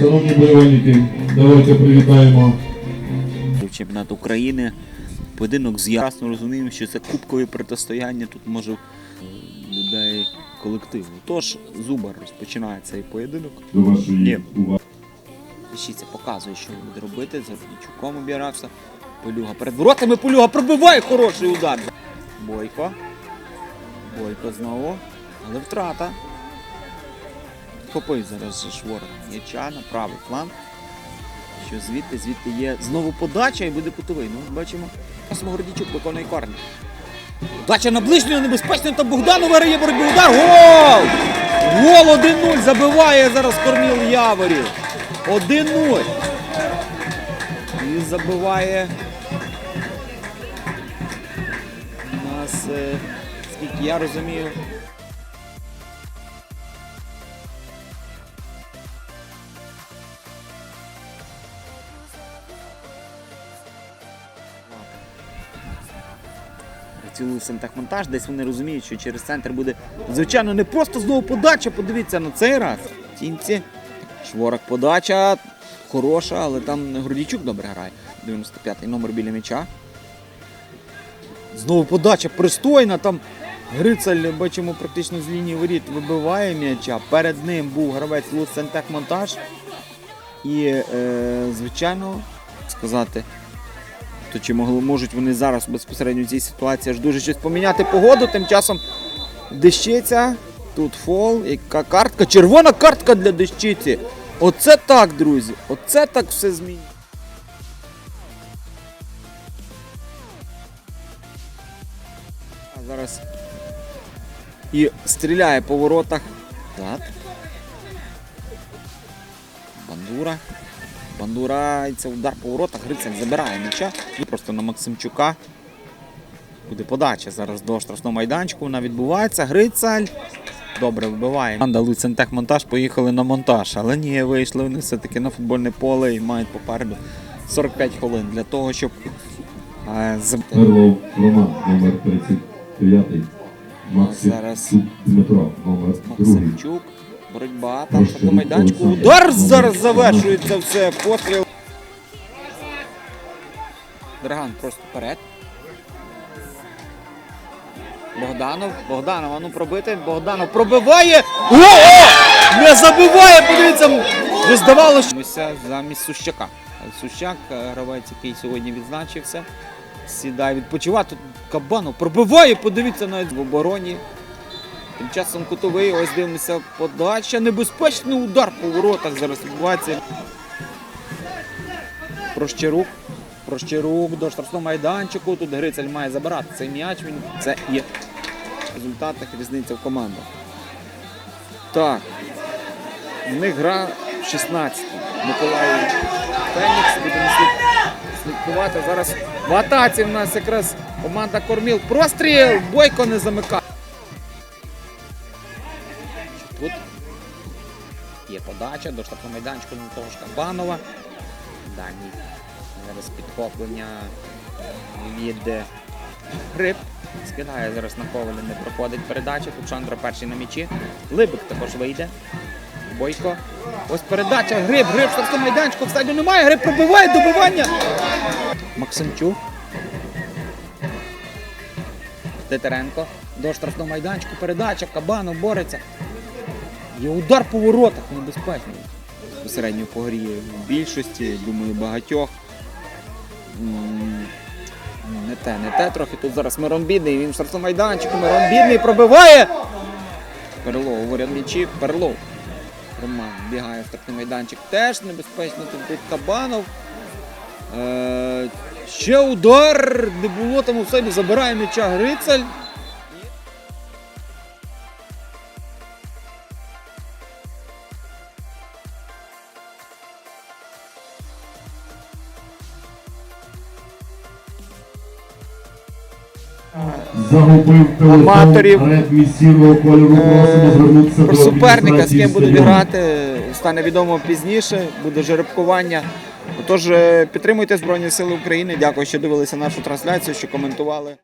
Шановні болівальники, давайте привітаємо чемпіонат України. Поєдинок з ясно розуміємо, що це кубкове протистояння. Тут може людей колективу. Тож Зубар розпочинає цей поєдинок. до вашої уваги. Пишіться, показує, що він буде робити. За Руднічуком обірався. Полюга перед воротами. Полюга пробиває хороший удар. Бойко. Бойко знову. Але втрата. Хопив зараз же шворог м'яча на правий фланг. Що звідти, звідти є знову подача і буде кутовий. Ну, бачимо. Косимо Гордійчук виконує корні. Подача на ближнього небезпечно та Богданов виграє боротьбу. Удар. Гол! Гол 1-0 забиває зараз Корніл Яворів. 1-0. І забиває у нас, е, скільки я розумію, Працює сантехмонтаж, десь вони розуміють, що через центр буде, звичайно, не просто знову подача, подивіться на цей раз. Тінці. Шворок подача хороша, але там Грудійчук добре грає. 95-й номер біля м'яча. Знову подача пристойна. Там Грицаль, бачимо, практично з лінії воріт вибиває м'яча. Перед ним був гравець Луц Сантехмонтаж. І, е, звичайно, сказати, то чи могли, можуть вони зараз безпосередньо в цій ситуації аж дуже щось поміняти погоду. Тим часом дещиця, тут фол, яка картка, червона картка для дещиці. Оце так, друзі. Оце так все змінює. Зараз і стріляє по воротах. Так. Бандура. Бандура, і це удар по воротах, Грицель забирає м'яча. І просто на Максимчука. Буде подача зараз до штрафного майданчику. Вона відбувається. Грицаль. Добре вбиває. Команда Луцентех монтаж поїхали на монтаж. Але ні, вийшли вони все-таки на футбольне поле і мають попереду 45 хвилин для того, щоб е, заб- Мерлов Роман, номер 39. Максим Зараз. Дмитро, номер 2. Максимчук. Боротьба там на майданчику. Удар зараз завершується все. Постріл. Драган просто вперед. Богданов. Богданов, а ну пробити. Богданов пробиває. О! О! Не забиває! Подивіться! Вже здавалося. Замість Сущака. Сущак, е, гравець, який сьогодні відзначився. Сідає відпочивати. Кабанов пробиває, подивіться навіть в обороні. Тим часом кутовий, ось дивимося подача. Небезпечний удар по воротах зараз відбувається. Прощерук. Прощерук до штрафного майданчику. Тут Грицель має забирати цей м'яч. Він це є в результатах різниця в командах. Так. В них гра 16. Миколаїв Фенікс. Будемо слід- слідкувати. Зараз в атаці в нас якраз команда Корміл. Простріл! Бойко не замикає. Є подача до штрафного майданчику на того ж Кабанова. Дальній зараз підхоплення від Гриб. Скидає зараз на коваля, не проходить передача. Тут Шандра перший на м'ячі. Либик також вийде. Бойко. Ось передача. Гриб, гриб, в штрафному майданчику. В стадіо немає. Гриб пробиває добивання. Максимчук. Титеренко. До штрафного майданчику. Передача. Кабанов бореться. Є удар по воротах небезпечний. Безпосередньо по грі в більшості, думаю, багатьох. Не те, не те трохи. Тут зараз Мирон Бідний, він в штрафному майданчику, Мирон Бідний пробиває. Перлов говорять м'ячі, Перлов. Роман бігає в штрафний майданчик. Теж небезпечно. Тут Кабанов. Е, ще удар. Не було там у себе. Забирає м'яча Грицель. Загубив Аматорів. кольору. Просимо звернутися Про до суперника, з ким будуть грати, стане відомо пізніше, буде жеребкування. Отож, е, підтримуйте Збройні Сили України. Дякую, що дивилися нашу трансляцію, що коментували.